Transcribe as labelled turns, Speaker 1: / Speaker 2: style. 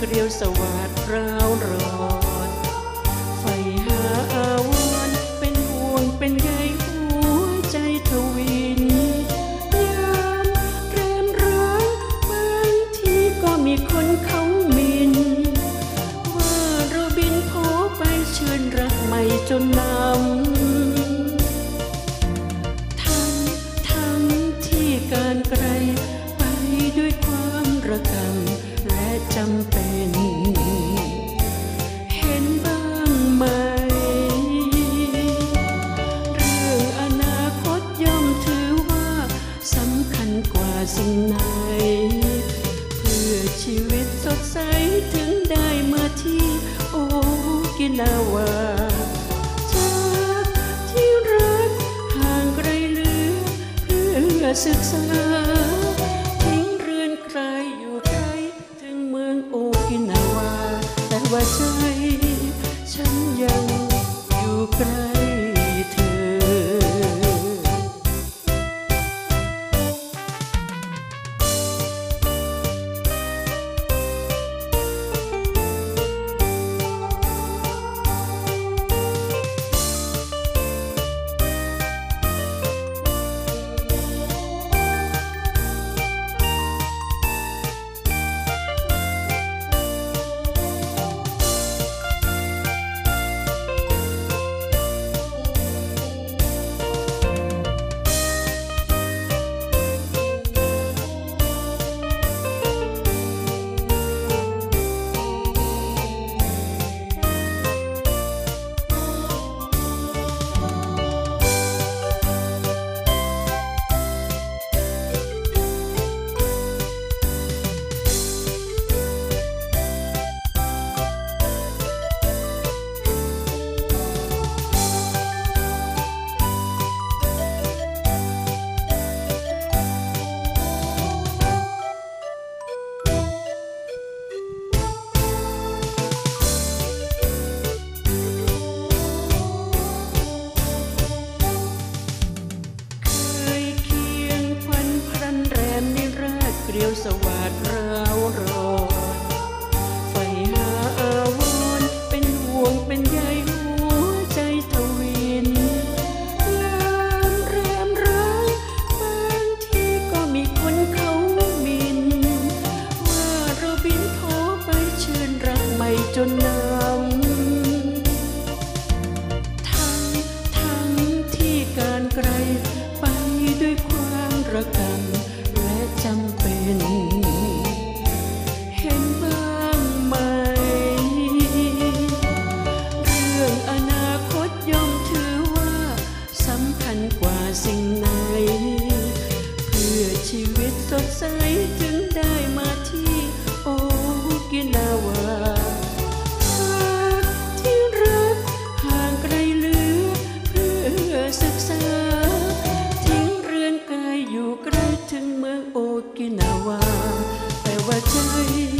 Speaker 1: สวัสดิ์ราวร้อนไฟหาอาวรเป็นห่วงเป็นใยหัวใจทวินยามแรมรักบางทีก็มีคนเขาหมิน ว่าเราบินโผไปเชิญรักใหม่จนนำ จำเป็น เห็นบ้างไหม เรื่องอนาคตย่อมถือว่าสำคัญกว่าสิ่งไหน เพื่อชีวิตสดใสถึงได้มาที่โอกินาวาจากที่รักห่างไกลเหลือเพื่อศึกษา ฉันยังอยู่ไกล so wide. ใจ